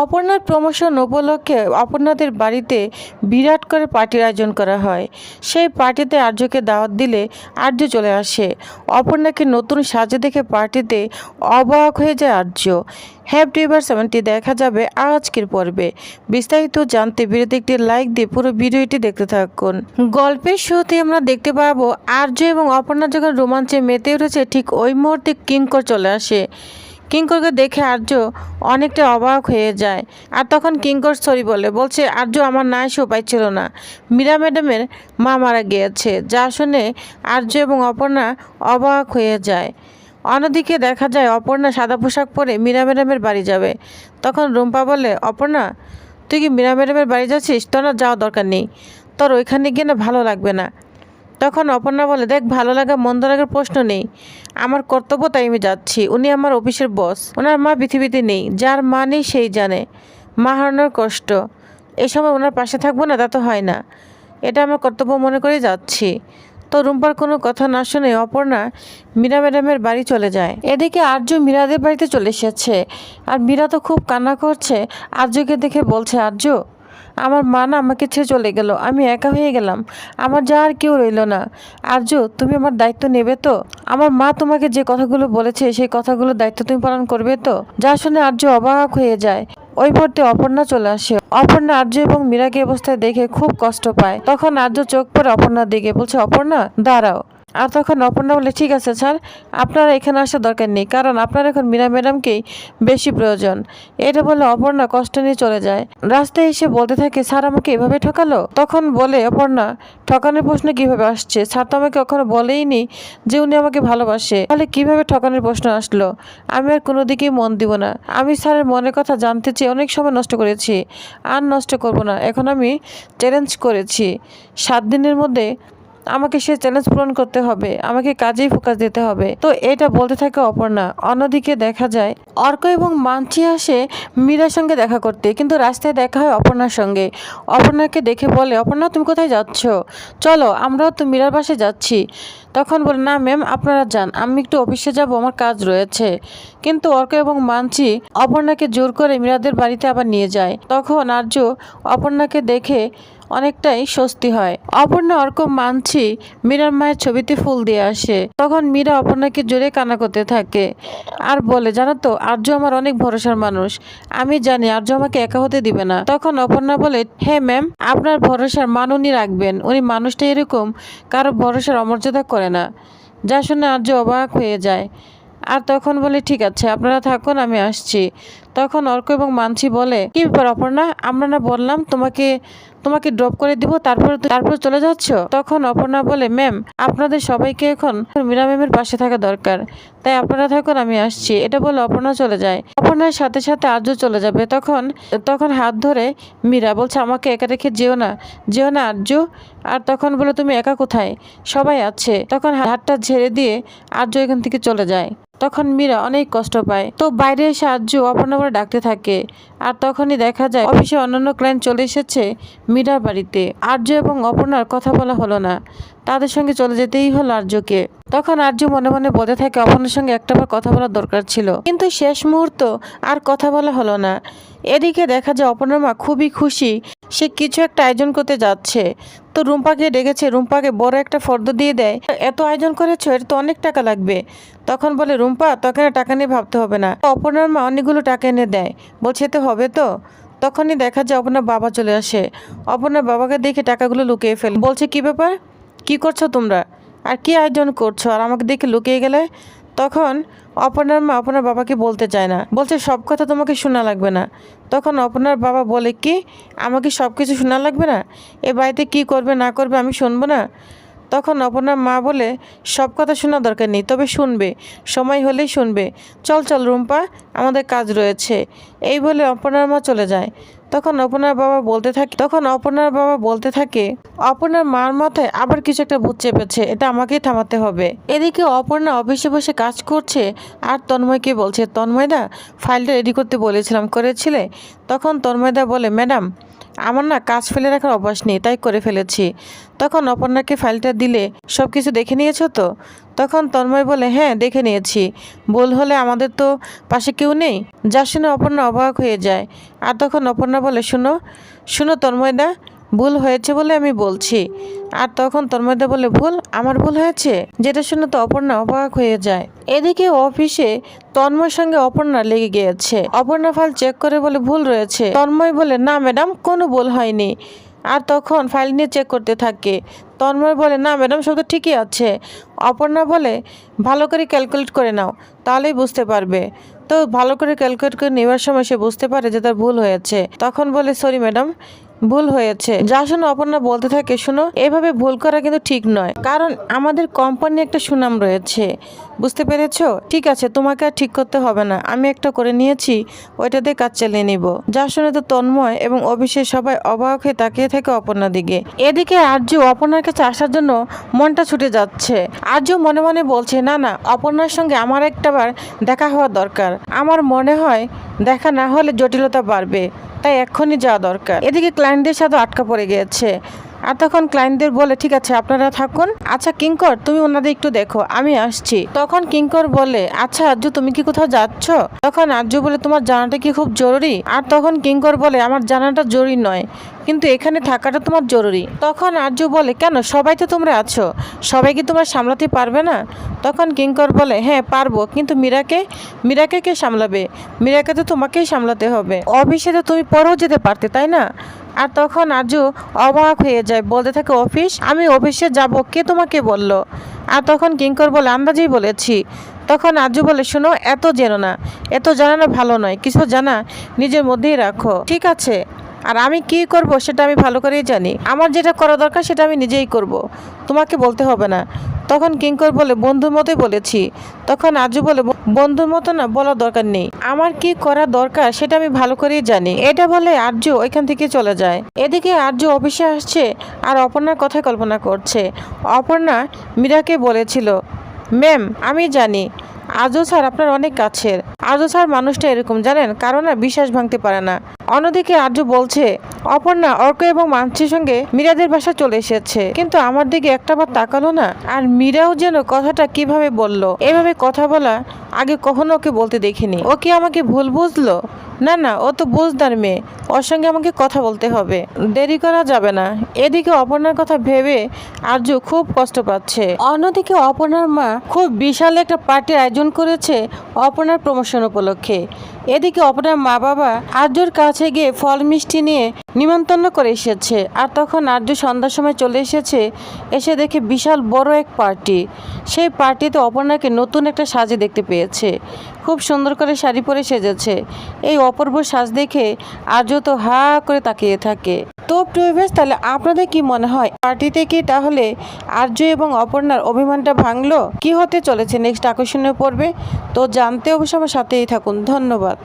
অপর্ণার promotion উপলক্ষে অপর্ণাদের বাড়িতে বিরাট করে পার্টির আয়োজন করা হয়। সেই পার্টিতে আর্যকে দাওয়াত দিলে আর্য চলে আসে। অপর্ণাকে নতুন সাজে দেখে পার্টিতে অবাক হয়ে যায় আর্য। হ্যাপ ডিভার সেভেনটি দেখা যাবে আজকের পর্বে। বিস্তারিত জানতে ভিডিওতে একটি লাইক দিয়ে পুরো ভিডিওটি দেখতে থাকুন। গল্পের শুরুতে আমরা দেখতে পাবো আর্য এবং অপর্ণা যখন রোমাঞ্চে মেতে উঠেছে, ঠিক ওই মুহূর্তে কিঙ্কর চলে আসে। কিঙ্করকে দেখে আর্য অনেকটা অবাক হয়ে যায়। আর তখন কিঙ্কর সরি বলে, বলছে, আর্য, আমার না এসে উপায় ছিল না। মীরা ম্যাডামের মা মারা গিয়েছে, যা শুনে আর্য এবং অপর্ণা অবাক হয়ে যায়। অন্যদিকে দেখা যায়, অপর্ণা সাদা পোশাক পরে মীরা ম্যাডামের বাড়ি যাবে। তখন রুম্পা বলে, অপর্ণা, তুই কি মীরা ম্যাডামের বাড়ি যাচ্ছিস? তোর যাওয়া দরকার নেই। তোর ওইখানে গিয়ে না ভালো লাগবে না। তখন অপর্ণা বলে, দেখ, ভালো লাগা, মন্দ লাগার প্রশ্ন নেই। আমার কর্তব্য তাই আমি যাচ্ছি। উনি আমার অফিসের বস। ওনার মা পৃথিবীতে নেই। যার মা নেই, সেই জানে। মা হারানোর কষ্ট। এই সময় ওনার পাশে থাকব না, তা তো হয় না। এটা আমার কর্তব্য মনে করে যাচ্ছি। তো রুম্পার কোনো কথা না শুনে অপর্ণা মীরা ম্যাডামের বাড়ি চলে যায়। এদিকে আর্য মীরাদের বাড়িতে চলে এসেছে। আর মীরা তো খুব কান্না করছে। আর্যকে দেখে বলছে, আর্য আমার মা না আমাকে ছেড়ে চলে গেল, আমি একা হয়ে গেলাম। আমার যা আর কেউ রইল না। আর্য, তুমি আমার দায়িত্ব নেবে তো? আমার মা তোমাকে যে কথাগুলো বলেছে, সেই কথাগুলোর দায়িত্ব তুমি পালন করবে তো? যা শুনে আর্য অবাক হয়ে যায়। ওই মুহূর্তে অপর্ণা চলে আসে। অপর্ণা আর্য এবং মীরাকে অবস্থায় দেখে খুব কষ্ট পায়। তখন আর্য চোখ পরে অপর্ণার দিকে, বলছে, অপর্ণা, দাঁড়াও। আর তখন অপর্ণা বলে, ঠিক আছে স্যার, আপনারা এখানে আসার দরকার নেই, কারণ আপনার এখন মীরা ম্যাডামকেই বেশি প্রয়োজন। এটা বলে অপর্ণা কষ্ট নিয়ে চলে যায়। রাস্তায় এসে বলতে থাকে, স্যার আমাকে এভাবে ঠকালো? তখন বলে অপর্ণা, ঠকানোর প্রশ্ন কীভাবে আসছে? স্যার তো আমাকে কখনো বলেইনি যে উনি আমাকে ভালোবাসে। তাহলে কীভাবে ঠকানোর প্রশ্ন আসলো? আমি আর কোনো দিকেই মন দিব না। আমি স্যারের মনের কথা জানতে চেয়ে অনেক সময় নষ্ট করেছি। আর নষ্ট করব না। এখন আমি চ্যালেঞ্জ করেছি। সাত দিনের মধ্যে আমাকে সে চ্যালেঞ্জ পূরণ করতে হবে, আমাকে কাজেই ফোকাস দিতে হবে। তো এটা বলতে থাকে অপর্ণা। অন্যদিকে দেখা যায়, অর্ক এবং মানচি আসে মীরার সঙ্গে দেখা করতে, কিন্তু রাস্তায় দেখা হয় অপর্ণার সঙ্গে। অপর্ণাকে দেখে বলে, অপর্ণা, তুমি কোথায় যাচ্ছ? চলো, আমরাও তো মীরার পাশে যাচ্ছি। তখন বলে, না ম্যাম আপনারা যান, আমি একটু অফিসে যাব, আমার কাজ রয়েছে। কিন্তু অর্ক এবং মানচি অপর্ণাকে জোর করে মীরাদের বাড়িতে আবার নিয়ে যায়। তখন আর্য অপর্ণাকে দেখে অনেকটাই স্বস্তি হয়। অপর্ণা অর্ক মানছি মীরার মায়ের ছবিতে ফুল দিয়ে আসে। তখন মীরা অপর্ণাকে জোরে কানা করতে থাকে। আর বলে, জানো তো, আর্য আমার অনেক ভরসার মানুষ। আমি জানি আর্য আমাকে একা হতে দিবে না। তখন অপর্ণা বলে হ্যাঁ ম্যাম, আপনার ভরসার মান উনি রাখবেন। উনি মানুষটা এরকম কারও ভরসার অমর্যাদা করে না যা শুনে আর্য অবাক হয়ে যায়। আর তখন বলে, ঠিক আছে, আপনারা থাকুন, আমি আসছি তখন অর্ক এবং মানছি বলে, কি ব্যাপার অপর্ণা? আমরা না বললাম তোমাকে তোমাকে ড্রপ করে দিব, তারপর তারপর চলে যাচ্ছ? তখন অপর্ণা বলে ম্যাম আপনাদের সবাইকে এখন মীরা ম্যামের পাশে থাকা দরকার। তাই আপনারা থাকুন, আমি আসছি। এটা বলে অপর্ণা চলে যায়। অপর্ণার সাথে সাথে আর্য চলে যাবে। তখন তখন হাত ধরে মীরা বলছে, আমাকে একা রেখে যেও না যেও না আর্য। আর তখন বলে, তুমি একা কোথায়? সবাই আছে। তখন হাতটা ঝেড়ে দিয়ে আর্য এখান থেকে চলে যায়। তখন মীরা অনেক কষ্ট পায়। তো বাইরে এসে আর্য অপর্ণা বলে ডাকতে থাকে। আর তখনই দেখা যায়, অফিসে অন্যান্য ক্লায়েন্ট চলে এসেছে। মীরার বাড়িতে। আর্য এবং অপর্ণার কথা বলা হলো না। তাদের সঙ্গে চলে যেতেই হলো আর্যকে। তখন আর্য মনে মনে বলতে থাকে, অপর্ণার সঙ্গে একটাবার কথা বলার দরকার ছিল। কিন্তু শেষ মুহূর্ত আর কথা বলা হলো না। এদিকে দেখা যায় অপর্ণার মা খুবই খুশি। সে কিছু একটা আয়োজন করতে যাচ্ছে। তো রুম্পাকে ডেকেছে। রুম্পাকে বড় একটা ফর্দ দিয়ে দেয়, এত আয়োজন করেছ, এর তো অনেক টাকা লাগবে। তখন বলে, রুম্পা তখন টাকা নিয়ে ভাবতে হবে না। অপর্ণার মা অনেকগুলো টাকা এনে দেয়। বলছে তো হবে তো। তখনই দেখা যায় অপর্ণার বাবা চলে আসে। অপর্ণার বাবাকে দেখে টাকাগুলো লুকিয়ে ফেলে, বলছে, কি ব্যাপার? কি করছ তোমরা? আর কি আয়োজন করছ? আর আমাকে দেখে লুকিয়ে গেলে? তখন অপর্ণার মা আপনার বাবাকে বলতে চায় না। বলছে, সব কথা তোমাকে শোনা লাগবে না। তখন অপর্ণার বাবা বলে, কি? আমাকে সব কিছু শোনা লাগবে না? এ বাড়িতে কি করবে, না করবে আমি শুনব না? তখন অপর্ণার মা বলে, সব কথা শোনা দরকার নেই, তবে শুনবে, সময় হলেই শুনবে। চল চল রুম্পা, আমাদের কাজ রয়েছে। এই বলে অপর্ণার মা চলে যায়। তখন অপর্ণার বাবা বলতে থাকে, তখন অপর্ণার বাবা বলতে থাকে, অপর্ণার মার মাথায় আবার কিছু একটা ভূত চেপেছে, এটা আমাকেই থামাতে হবে। এদিকে অপর্ণা অফিসে বসে কাজ করছে আর তন্ময়কে বলছে, তন্ময়দা, ফাইলটা রেডি করতে বলেছিলাম, করেছিলে? তখন তন্ময়দা বলে, ম্যাডাম, আমার না কাজ ফেলে রাখার অভ্যাস নেই, তাই করে ফেলেছি। তখন অপর্ণাকে ফাইলটা দিলে সব কিছু দেখে নিয়েছো তো? তখন তন্ময় বলে হ্যাঁ দেখে নিয়েছি। ভুল হলে আমাদের তো পাশে কেউ নেই? যার শুনে অপর্ণা অবাক হয়ে যায়। আর তখন অপর্ণা বলে, শুনো শুনো তন্ময়দা, ভুল হয়েছে বলে আমি বলছি। আর তখন তন্ময়দা বলে, ভুল? আমার ভুল হয়েছে? যেটা শুনে তো অপর্ণা অবাক হয়ে যায়। এদিকে অফিসে তন্ময়ের সঙ্গে অপর্ণা লেগে গিয়েছে। অপর্ণা ফাল চেক করে বলে, ভুল রয়েছে। তন্ময় বলে, না ম্যাডাম, কোনো ভুল হয়নি। আর তখন ফাইল নিয়ে চেক করতে থাকে। তন্ময় বলে, না, ম্যাডাম, সব তো ঠিকই আছে। অপর্ণা বলে, ভালো করে ক্যালকুলেট করে নাও, তাহলেই বুঝতে পারবে। তো ভালো করে ক্যালকুলেট করে নেওয়ার সময় সে বুঝতে পারে যে তার ভুল হয়েছে। তখন বলে, সরি, ম্যাডাম, ভুল হয়েছে। যা শুনে অপর্ণা বলতে থাকে, শুনো, এভাবে ভুল করা কিন্তু ঠিক নয়। কারণ আমাদের কোম্পানি একটা সুনাম রয়েছে। বুঝতে পেরেছ? ঠিক আছে, তোমাকে আর ঠিক করতে হবে না। আমি একটা করে নিয়েছি, ওইটা দিয়ে কাজ চালিয়ে নিব। যা শুনে তো তন্ময় এবং অভিষেক সবাই অবাক হয়ে তাকিয়ে থাকে অপর্ণার দিকে। এদিকে আর্য অপর্ণার কাছে আসার জন্য মনটা ছুটে যাচ্ছে। আর্য মনে মনে বলছে, না না, অপর্ণার সঙ্গে আমার একটাবার দেখা হওয়া দরকার। আমার মনে হয় দেখা না হলে জটিলতা বাড়বে, তাই এক্ষুনি যাওয়া দরকার। এদিকে ক্লায়েন্টদের সাথে আটকা পড়ে গিয়েছে। আর তখন ক্লায়েন্টদের বলে, ঠিক আছে, আপনারা থাকুন। আচ্ছা কিঙ্কর, তুমি ওনাদের একটু দেখো, আমি আসছি। তখন কিঙ্কর বলে আচ্ছা আজ্জু, তুমি কি কোথাও যাচ্ছ? তখন আজ্জু বলে, তোমার জানাটা কি খুব জরুরি? আর তখন কিঙ্কর বলে, আমার জানাটা জরুরি নয়, কিন্তু এখানে থাকাটা তোমার জরুরি। তখন আর্য বলে, কেন, সবাই তো তোমরা আছো, সবাই কি তোমরা সামলাতে পারবে না? তখন কিঙ্কর বলে হ্যাঁ পারব, কিন্তু মীরাকে মীরাকে কে সামলাবে? মীরাকে তো তোমাকেই সামলাতে হবে। অফিসে তো তুমি পরেও যেতে পারতে, তাই না? আর তখন আর্য অবাক হয়ে যায়, বলতে থাকে, অফিস? আমি অফিসে যাব। কে তোমাকে বলল? আর তখন কিঙ্কর বলে, আন্দাজেই বলেছি। তখন আর্য বলে, শোনো, এত জেনো না। এত জানা ভালো নয়। কিছু জানা নিজের মধ্যেই রাখো। ঠিক আছে? আর আমি কি করব সেটা আমি ভালো করেই জানি। আমার যেটা করা দরকার সেটা আমি নিজেই করব। তোমাকে বলতে হবে না। তখন কিঙ্কর বলে, বন্ধুর মতো বলেছি। তখন আজু বলে, বন্ধুর মতো না বলা দরকার নেই। আমার কি করা দরকার সেটা আমি ভালো করেই জানি। এটা বলে আর্য ওইখান থেকে চলে যায়। এদিকে আর্য অফিসে আসছে আর অপর্ণার কথা কল্পনা করছে। অপর্ণা মীরাকে বলেছিল, ম্যাম, আমি জানি। আজও স্যার আপনার অনেক কাছের। আজও স্যার মানুষটা এরকম, জানেন? কারণ না বিশ্বাস ভাঙতে পারে না। অন্যদিকে আর্য বলছে, অপর্ণা, অর্ক এবং মানসির সঙ্গে মীরাদের বাসা চলে এসেছে। কিন্তু আমার দিকে একটাবার তাকালো না, আর মীরাও যেন কথাটা কীভাবে বলল? এভাবে কথা বলা আগে কখনো ওকে বলতে দেখিনি। ও কি আমাকে ভুল বুঝলো? না না, ও তো বুঝদার মেয়ে। ওর সঙ্গে আমাকে কথা বলতে হবে। দেরি করা যাবে না। এদিকে অপর্ণার কথা ভেবে আর্য খুব কষ্ট পাচ্ছে। অন্যদিকে অপর্ণার মা খুব বিশাল একটা পার্টির আয়োজন করেছে অপনার প্রমোশন উপলক্ষে। এদিকে অপনার মা বাবা আর্যর কাছে গিয়ে ফল মিষ্টি নিয়ে নিমন্ত্রণ করে এসেছে আর তখন আর্য সন্ধ্যার সময় চলে এসেছে, এসে দেখে বিশাল বড় এক পার্টি। সেই পার্টিতে অপর্ণাকে নতুন একটা সাজে দেখতে পেয়েছে। খুব সুন্দর করে শাড়ি পরে সেজেছে। এই অপূর্ব সাজ দেখে আর্য তো হা করে তাকিয়ে থাকে। তো প্রিভিয়াস তাহলে আপনাদের কি মনে হয় পার্টিতে কি তাহলে আর্য এবং অপর্ণার অভিমানটা ভাঙলো? কি হতে চলেছে? নেক্সট আকর্ষণীয় পর্বে। তো জানতে অবশ্য আমার সাথেই থাকুন। ধন্যবাদ।